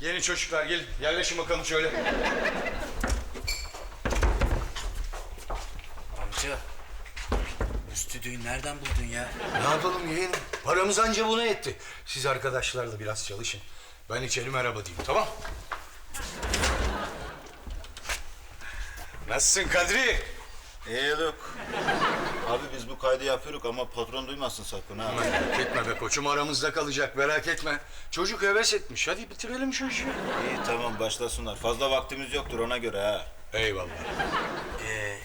Gelin çocuklar gelin. Yerleşin bakalım şöyle. Amca. Bu stüdyoyu nereden buldun ya? Ne yapalım yeğenim? Paramız anca buna etti. Siz arkadaşlarla biraz çalışın. Ben içeri merhaba diyeyim tamam? Nasılsın Kadri? İyilik. Abi biz bu kaydı yapıyoruz ama patron duymasın sakın ha. Merak etme be koçum aramızda kalacak merak etme. Çocuk heves etmiş. Hadi bitirelim şu işi. İyi tamam başlasınlar. Fazla vaktimiz yoktur ona göre ha. Eyvallah. Ee,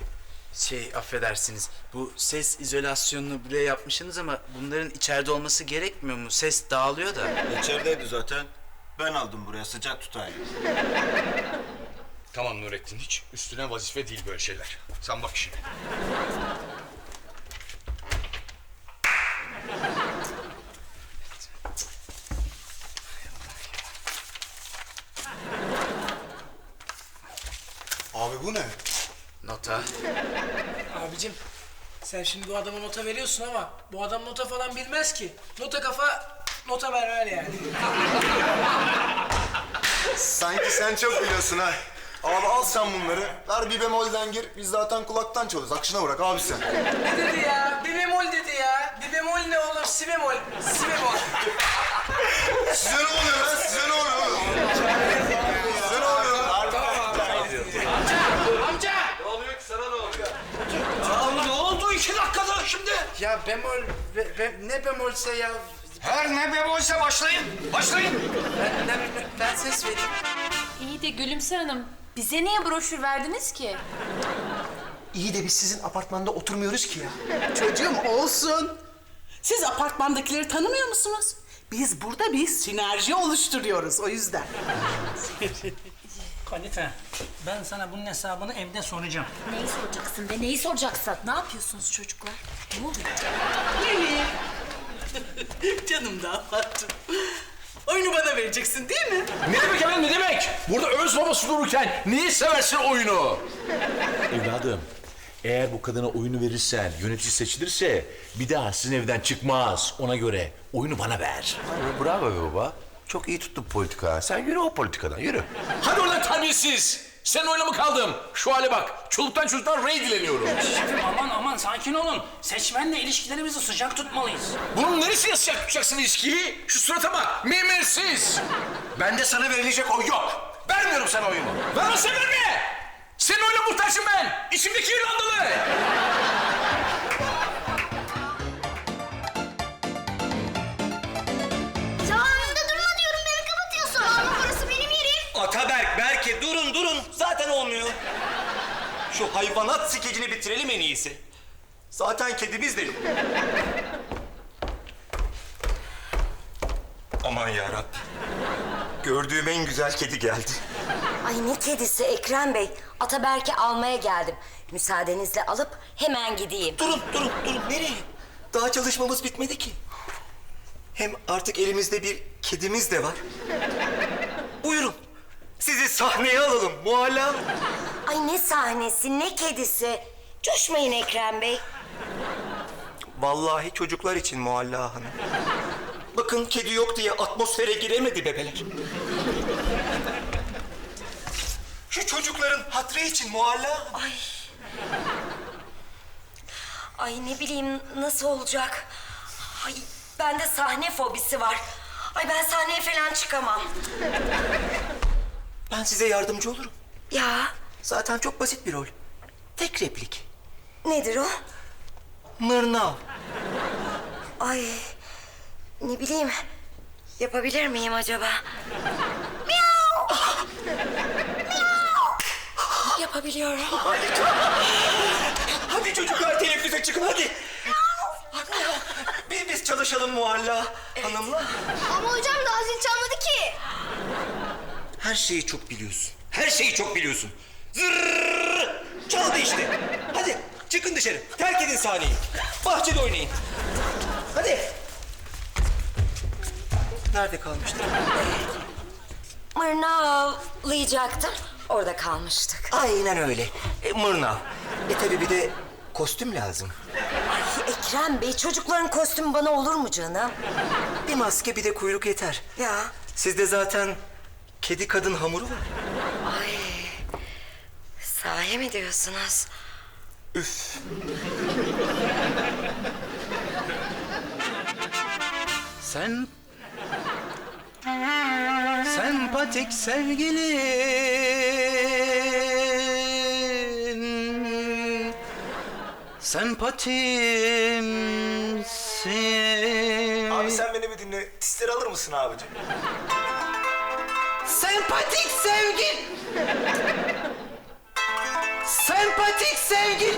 şey affedersiniz. Bu ses izolasyonunu buraya yapmışsınız ama bunların içeride olması gerekmiyor mu? Ses dağılıyor da. İçerideydi zaten. Ben aldım buraya sıcak tutayım. Tamam Nurettin hiç üstüne vazife değil böyle şeyler. Sen bak şimdi. Abi bu ne? Nota. Abicim sen şimdi bu adama nota veriyorsun ama bu adam nota falan bilmez ki. Nota kafa nota ver ver yani. Sanki sen çok biliyorsun ha. Abi al sen bunları. Ver bir bemolden gir. Biz zaten kulaktan çalıyoruz. Akışına bırak abi sen. Ne dedi ya? Bir bemol dedi ya. Bir bemol ne olur? Si bemol. Si bemol. Size ne oluyor lan? Size ne oluyor oğlum? Size ne oluyor lan? Amca! ne oldu şimdi? Ya bemol, be- be- ne bemolse ya. Her ne bemolse başlayın. Başlayın. Ben, ben, ben ses vereyim. İyi de Gülümser Hanım, bize niye broşür verdiniz ki? İyi de biz sizin apartmanda oturmuyoruz ki ya. Çocuğum olsun. Siz apartmandakileri tanımıyor musunuz? Biz burada bir sinerji oluşturuyoruz o yüzden. Kalife, ben sana bunun hesabını evde soracağım. Neyi soracaksın be, neyi soracaksın? Ne yapıyorsunuz çocuklar? Ne oluyor? Canım damadım. Oyunu bana vereceksin değil mi? Ne demek efendim ne demek? Burada öz babası dururken niye seversin oyunu? Evladım eğer bu kadına oyunu verirsen, yönetici seçilirse bir daha sizin evden çıkmaz. Ona göre oyunu bana ver. Bravo be baba. Çok iyi tuttun politika. Sen yürü o politikadan yürü. Hadi oradan terbiyesiz. Sen oyla mı kaldım? Şu hale bak. Çoluktan çocuktan rey dileniyorum. Şefim aman aman sakin olun. Seçmenle ilişkilerimizi sıcak tutmalıyız. Bunun neresine sıcak tutacaksın ilişkiyi? Şu surata bak. Memersiz. Bende sana verilecek oy yok. Vermiyorum sana oyumu. Vermezse verme. Senin oyla muhtaçım ben. İçimdeki İrlandalı. Ataberk, Berke durun durun. Zaten olmuyor. Şu hayvanat skecini bitirelim en iyisi. Zaten kedimiz de yok. Aman yarabbim. Gördüğüm en güzel kedi geldi. Ay ne kedisi Ekrem Bey. Ataberk'i almaya geldim. Müsaadenizle alıp hemen gideyim. Durun, durun, durun. Nereye? Daha çalışmamız bitmedi ki. Hem artık elimizde bir kedimiz de var. Buyurun. Sizi sahneye alalım Mualla. Hanım. Ay ne sahnesi ne kedisi. Coşmayın Ekrem Bey. Vallahi çocuklar için Mualla Hanım. Bakın kedi yok diye atmosfere giremedi bebeler. Şu çocukların hatrı için Mualla. Ay. Ay ne bileyim nasıl olacak. Ay bende sahne fobisi var. Ay ben sahneye falan çıkamam. Ben size yardımcı olurum. Ya Zaten çok basit bir rol. Tek replik. nedir o? Mırnav. Ay ne bileyim yapabilir miyim acaba? Miau! Miau! Yapabiliyorum. Hadi çocuklar teneffüse çıkın hadi. Biz, biz çalışalım Mualla Hanım'la. Ama hocam daha zil çalmadı ki. Her şeyi çok biliyorsun. Her şeyi çok biliyorsun. Zırrrr! Çaldı işte. Hadi çıkın dışarı. Terk edin sahneyi. Bahçede oynayın. Hadi. Nerede kalmıştık? Mırnavlayacaktım. Orada kalmıştık. Aynen öyle. E, mırnav. E tabii bir de kostüm lazım. Ay Ekrem Bey çocukların kostümü bana olur mu canım? Bir maske bir de kuyruk yeter. Ya Siz de zaten kedi kadın hamuru var. Ay. Sahi mi diyorsunuz? Üf. Sen... Sempatik sevgilim Sempatimsin Abi sen beni bir dinle. Tisleri alır mısın abicim? Sempatik sevgil Sempatik sevgil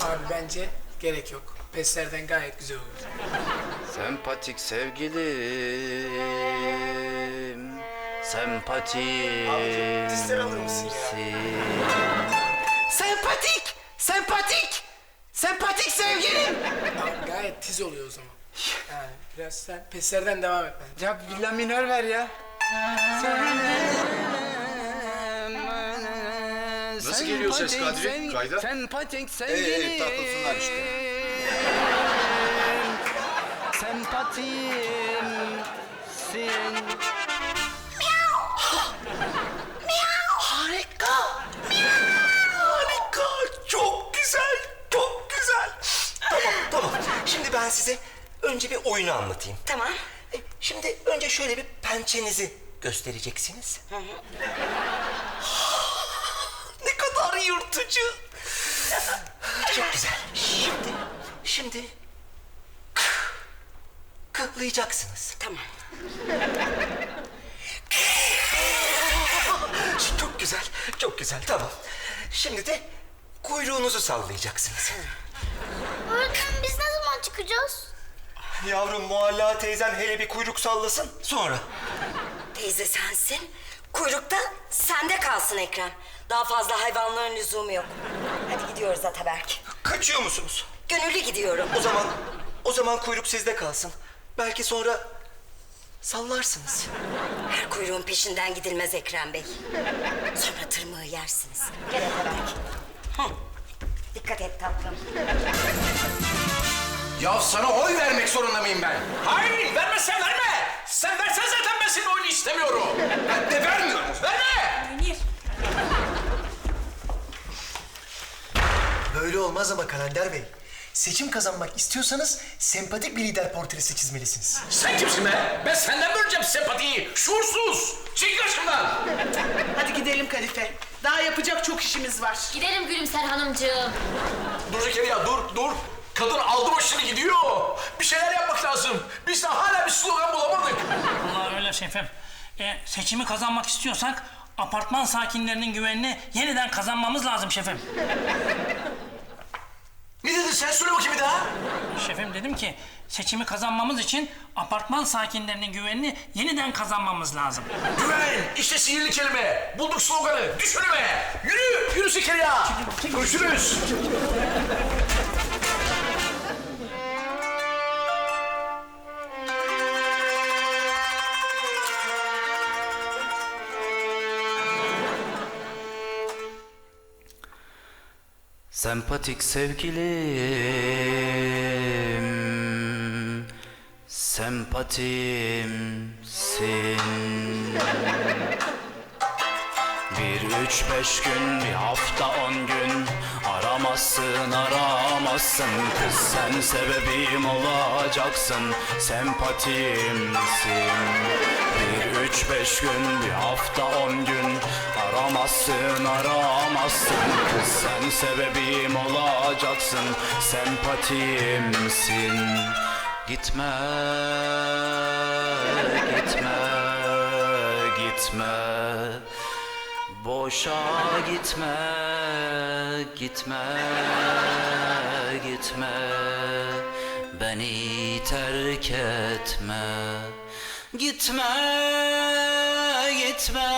Abi bence gerek yok. Peslerden gayet güzel olur. Sempatik sevgilim alır mısın ya? Sempatik Sempatik Sempatik sevgilim Abi gayet tiz oluyor o zaman. Yani biraz sen peslerden devam et bence. Ya bir la minör ver ya Nasıl geliyor ses Kadri? Kayda? Sempatik İyi iyi sevgilim takılsınlar işte. Sempatimsin Harika. Harika. Çok güzel. Çok güzel. Tamam tamam. Şimdi ben size önce bir oyunu anlatayım. Tamam. Şimdi önce şöyle bir pençenizi göstereceksiniz. ne kadar yırtıcı. Çok güzel. Şimdi, şimdi kıklayacaksınız. Tamam. Çok güzel, çok güzel. Tamam. Şimdi de kuyruğunuzu sallayacaksınız. Öğretmenim biz ne zaman çıkacağız? Yavrum Mualla teyzen hele bir kuyruk sallasın sonra. Teyze sensin. Kuyrukta sende kalsın Ekrem. Daha fazla hayvanların lüzumu yok. Hadi gidiyoruz Ataberk. Kaçıyor musunuz? Gönüllü gidiyorum. O zaman o zaman kuyruk sizde kalsın. Belki sonra sallarsınız. Her kuyruğun peşinden gidilmez Ekrem Bey. Sonra tırmığı yersiniz. Gel Ataberk. Hı. Dikkat et tatlım. Ya sana oy vermek zorunda mıyım ben? Hayır vermezsen verme. Sen versen zaten ben senin oyunu istemiyorum. Ben de vermiyorum. Verme. Münir. Böyle olmaz ama Kalender Bey. Seçim kazanmak istiyorsanız sempatik bir lider portresi çizmelisiniz. Sen kimsin be? Ben senden böleceğim sempatiyi. Şuursuz. Çekil karşımdan. Hadi gidelim Kadife. Daha yapacak çok işimiz var. Gidelim Gülümser Hanımcığım. Dur Zekeriya dur dur. Kadın aldı başını gidiyor. Bir şeyler yapmak lazım. Biz de hala bir slogan bulamadık. Vallahi öyle şefim. E, seçimi kazanmak istiyorsak apartman sakinlerinin güvenini yeniden kazanmamız lazım şefim. Ne dedin sen? Söyle bakayım bir daha. Şefim dedim ki seçimi kazanmamız için apartman sakinlerinin güvenini yeniden kazanmamız lazım. Güven. İşte sihirli kelime. Bulduk sloganı. Düş önüme. Yürü. Yürü Zekeriya. Görüşürüz. Sempatik sevgilim Sempatimsin Bir üç beş gün, bir hafta on gün Aramazsın, aramazsın Kız sen sebebim olacaksın Sempatimsin üç beş gün, bir hafta on gün. Aramazsın, aramazsın sen sebebim olacaksın. Sempatimsin. Gitme, gitme, gitme. Boşa gitme, gitme, gitme. Beni terk etme Gitme, gitme,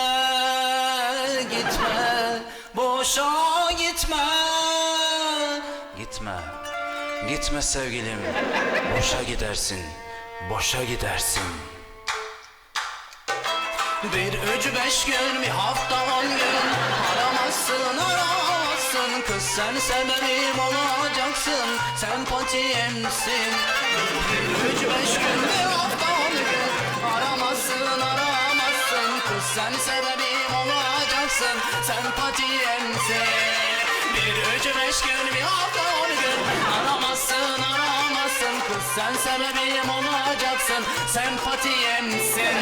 gitme. Boşa gitme. Gitme, gitme sevgilim. Boşa gidersin, boşa gidersin. Bir üç beş gün, bir hafta on gün. Aramazsın, aramazsın Kız sen sebebim olacaksın. Sempatimsin Bir üç beş gün, bir hafta on gün Aramazsın, aramazsın. Kız sen sebebim olacaksın. Sempatiyemsin Bir üç beş gün bir hafta on gün. Aramazsın aramazsın. Kız sen sebebim olacaksın. Sempatiyemsin